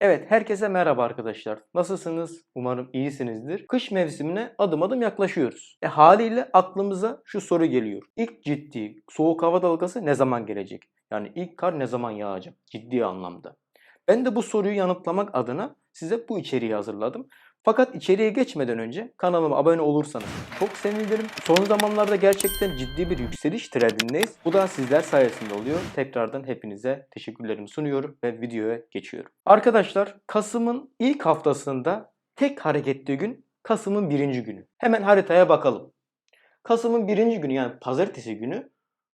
Evet, herkese merhaba arkadaşlar. Nasılsınız? Umarım iyisinizdir. Kış mevsimine adım adım yaklaşıyoruz. E haliyle aklımıza şu soru geliyor. İlk ciddi soğuk hava dalgası ne zaman gelecek? Yani ilk kar ne zaman yağacak? Ciddi anlamda. Ben de bu soruyu yanıtlamak adına size bu içeriği hazırladım. Fakat içeriye geçmeden önce kanalıma abone olursanız çok sevinirim. Son zamanlarda gerçekten ciddi bir yükseliş trendindeyiz. Bu da sizler sayesinde oluyor. Tekrardan hepinize teşekkürlerimi sunuyorum ve videoya geçiyorum. Arkadaşlar Kasım'ın ilk haftasında tek hareketli gün Kasım'ın birinci günü. Hemen haritaya bakalım. Kasım'ın birinci günü yani pazartesi günü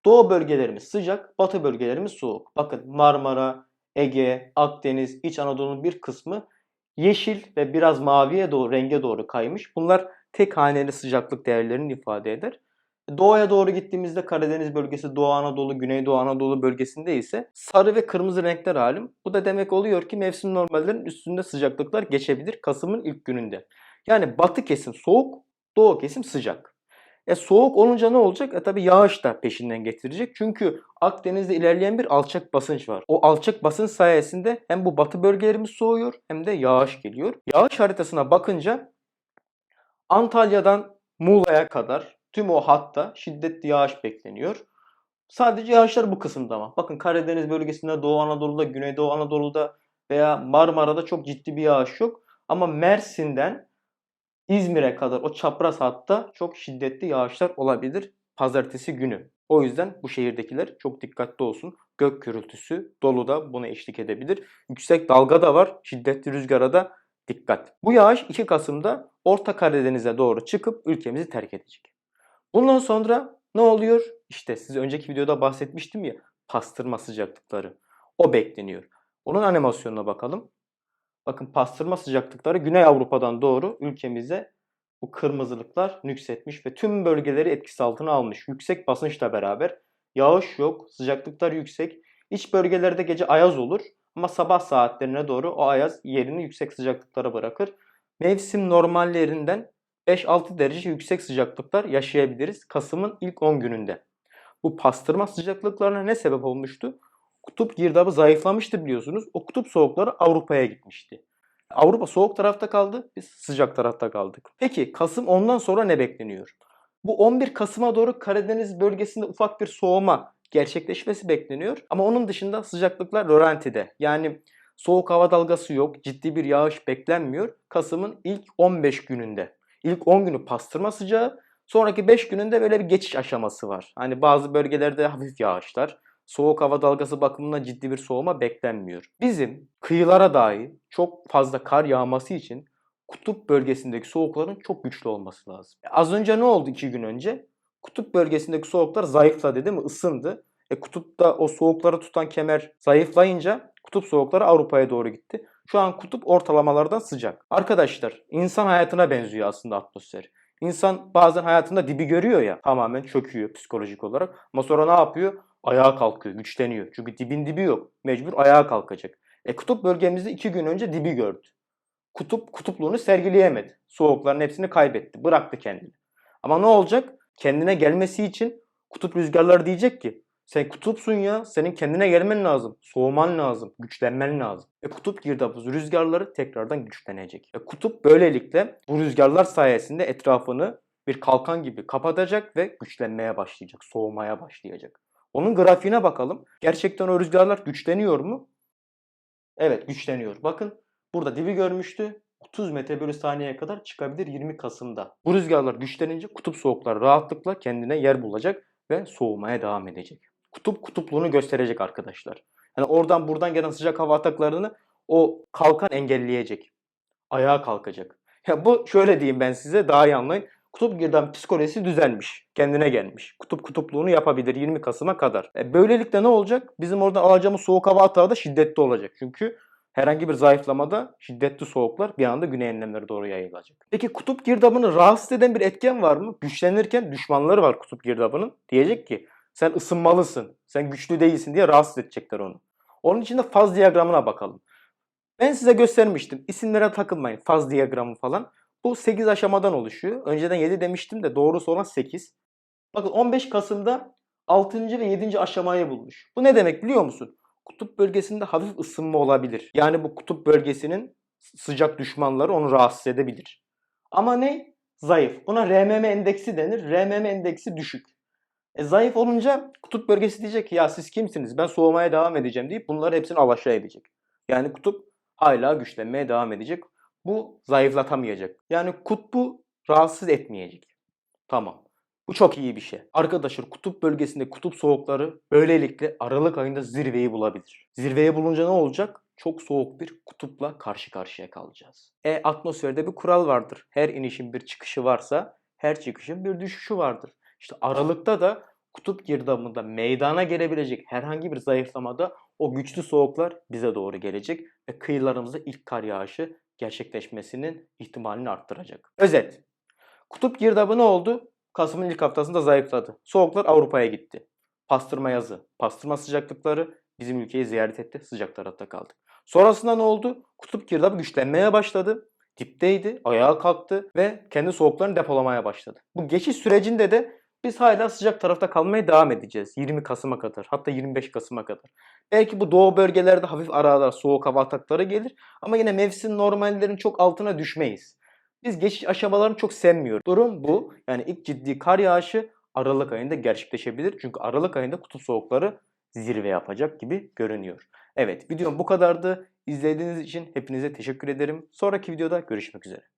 doğu bölgelerimiz sıcak, batı bölgelerimiz soğuk. Bakın Marmara, Ege, Akdeniz, İç Anadolu'nun bir kısmı yeşil ve biraz maviye doğru renge doğru kaymış. Bunlar tek haneli sıcaklık değerlerini ifade eder. Doğuya doğru gittiğimizde Karadeniz bölgesi, Doğu Anadolu, Güneydoğu Anadolu bölgesinde ise sarı ve kırmızı renkler halim. Bu da demek oluyor ki mevsim normallerinin üstünde sıcaklıklar geçebilir Kasım'ın ilk gününde. Yani batı kesim soğuk, doğu kesim sıcak. E soğuk olunca ne olacak? E tabi yağış da peşinden getirecek. Çünkü Akdeniz'de ilerleyen bir alçak basınç var. O alçak basınç sayesinde hem bu batı bölgelerimiz soğuyor hem de yağış geliyor. Yağış haritasına bakınca Antalya'dan Muğla'ya kadar tüm o hatta şiddetli yağış bekleniyor. Sadece yağışlar bu kısımda ama. Bakın Karadeniz bölgesinde, Doğu Anadolu'da, Güneydoğu Anadolu'da veya Marmara'da çok ciddi bir yağış yok. Ama Mersin'den İzmir'e kadar o çapraz hatta çok şiddetli yağışlar olabilir pazartesi günü. O yüzden bu şehirdekiler çok dikkatli olsun. Gök gürültüsü, dolu da buna eşlik edebilir. Yüksek dalga da var. Şiddetli rüzgara da dikkat. Bu yağış 2 Kasım'da Orta Karadeniz'e doğru çıkıp ülkemizi terk edecek. Bundan sonra ne oluyor? İşte size önceki videoda bahsetmiştim ya pastırma sıcaklıkları. O bekleniyor. Onun animasyonuna bakalım. Bakın pastırma sıcaklıkları Güney Avrupa'dan doğru ülkemize bu kırmızılıklar nüksetmiş ve tüm bölgeleri etkisi altına almış. Yüksek basınçla beraber yağış yok, sıcaklıklar yüksek. İç bölgelerde gece ayaz olur ama sabah saatlerine doğru o ayaz yerini yüksek sıcaklıklara bırakır. Mevsim normallerinden 5-6 derece yüksek sıcaklıklar yaşayabiliriz Kasım'ın ilk 10 gününde. Bu pastırma sıcaklıklarına ne sebep olmuştu? Kutup girdabı zayıflamıştı biliyorsunuz. O kutup soğukları Avrupa'ya gitmişti. Avrupa soğuk tarafta kaldı, biz sıcak tarafta kaldık. Peki Kasım ondan sonra ne bekleniyor? Bu 11 Kasım'a doğru Karadeniz bölgesinde ufak bir soğuma gerçekleşmesi bekleniyor. Ama onun dışında sıcaklıklar rölantide. Yani soğuk hava dalgası yok, ciddi bir yağış beklenmiyor. Kasım'ın ilk 15 gününde. İlk 10 günü pastırma sıcağı, sonraki 5 gününde böyle bir geçiş aşaması var. Hani bazı bölgelerde hafif yağışlar, soğuk hava dalgası bakımından ciddi bir soğuma beklenmiyor. Bizim kıyılara dahi çok fazla kar yağması için kutup bölgesindeki soğukların çok güçlü olması lazım. E, az önce ne oldu iki gün önce? Kutup bölgesindeki soğuklar zayıfladı değil mi? Isındı. E, kutupta o soğukları tutan kemer zayıflayınca kutup soğukları Avrupa'ya doğru gitti. Şu an kutup ortalamalardan sıcak. Arkadaşlar insan hayatına benziyor aslında atmosfer. İnsan bazen hayatında dibi görüyor ya tamamen çöküyor psikolojik olarak. Ama sonra ne yapıyor? Ayağa kalkıyor, güçleniyor. Çünkü dibin dibi yok. Mecbur ayağa kalkacak. E kutup bölgemizde iki gün önce dibi gördü. Kutup kutupluğunu sergileyemedi. Soğukların hepsini kaybetti. Bıraktı kendini. Ama ne olacak? Kendine gelmesi için kutup rüzgarları diyecek ki sen kutupsun ya. Senin kendine gelmen lazım. Soğuman lazım. Güçlenmen lazım. E kutup girdabı rüzgarları tekrardan güçlenecek. E kutup böylelikle bu rüzgarlar sayesinde etrafını bir kalkan gibi kapatacak ve güçlenmeye başlayacak. Soğumaya başlayacak. Onun grafiğine bakalım. Gerçekten o rüzgarlar güçleniyor mu? Evet güçleniyor. Bakın burada dibi görmüştü. 30 metre bölü saniyeye kadar çıkabilir 20 Kasım'da. Bu rüzgarlar güçlenince kutup soğuklar rahatlıkla kendine yer bulacak ve soğumaya devam edecek. Kutup kutupluğunu gösterecek arkadaşlar. Yani oradan buradan gelen sıcak hava ataklarını o kalkan engelleyecek. Ayağa kalkacak. Ya bu şöyle diyeyim ben size daha iyi anlayın. Kutup girdabı psikolojisi düzelmiş. Kendine gelmiş. Kutup kutupluğunu yapabilir 20 Kasım'a kadar. E böylelikle ne olacak? Bizim oradan alacağımız soğuk hava atağı da şiddetli olacak. Çünkü herhangi bir zayıflamada şiddetli soğuklar bir anda güney enlemlere doğru yayılacak. Peki kutup girdabını rahatsız eden bir etken var mı? Güçlenirken düşmanları var kutup girdabının. Diyecek ki sen ısınmalısın, sen güçlü değilsin diye rahatsız edecekler onu. Onun için de faz diyagramına bakalım. Ben size göstermiştim. İsimlere takılmayın. Faz diyagramı falan. Bu 8 aşamadan oluşuyor. Önceden 7 demiştim de doğrusu olan 8. Bakın 15 Kasım'da 6. ve 7. aşamayı bulmuş. Bu ne demek biliyor musun? kutup bölgesinde hafif ısınma olabilir. Yani bu kutup bölgesinin sıcak düşmanları onu rahatsız edebilir. Ama ne? Zayıf. Buna RMM endeksi denir. RMM endeksi düşük. E zayıf olunca kutup bölgesi diyecek ki ya siz kimsiniz ben soğumaya devam edeceğim deyip bunları hepsini alaşağı edecek. Yani kutup hala güçlenmeye devam edecek. Bu zayıflatamayacak. Yani kutbu rahatsız etmeyecek. Tamam. Bu çok iyi bir şey. Arkadaşlar kutup bölgesinde kutup soğukları böylelikle Aralık ayında zirveyi bulabilir. Zirveyi bulunca ne olacak? Çok soğuk bir kutupla karşı karşıya kalacağız. E atmosferde bir kural vardır. Her inişin bir çıkışı varsa her çıkışın bir düşüşü vardır. İşte Aralık'ta da kutup girdabında meydana gelebilecek herhangi bir zayıflamada o güçlü soğuklar bize doğru gelecek ve kıyılarımızda ilk kar yağışı gerçekleşmesinin ihtimalini arttıracak. Özet. Kutup girdabı ne oldu? Kasım'ın ilk haftasında zayıfladı. Soğuklar Avrupa'ya gitti. Pastırma yazı, pastırma sıcaklıkları bizim ülkeyi ziyaret etti. Sıcak tarafta kaldık. Sonrasında ne oldu? Kutup girdabı güçlenmeye başladı. Dipteydi, ayağa kalktı ve kendi soğuklarını depolamaya başladı. Bu geçiş sürecinde de biz hala sıcak tarafta kalmaya devam edeceğiz. 20 Kasım'a kadar hatta 25 Kasım'a kadar. Belki bu doğu bölgelerde hafif aralar soğuk hava atakları gelir ama yine mevsim normallerin çok altına düşmeyiz. Biz geçiş aşamalarını çok sevmiyoruz. Durum bu. Yani ilk ciddi kar yağışı Aralık ayında gerçekleşebilir. Çünkü Aralık ayında kutup soğukları zirve yapacak gibi görünüyor. Evet videom bu kadardı. İzlediğiniz için hepinize teşekkür ederim. Sonraki videoda görüşmek üzere.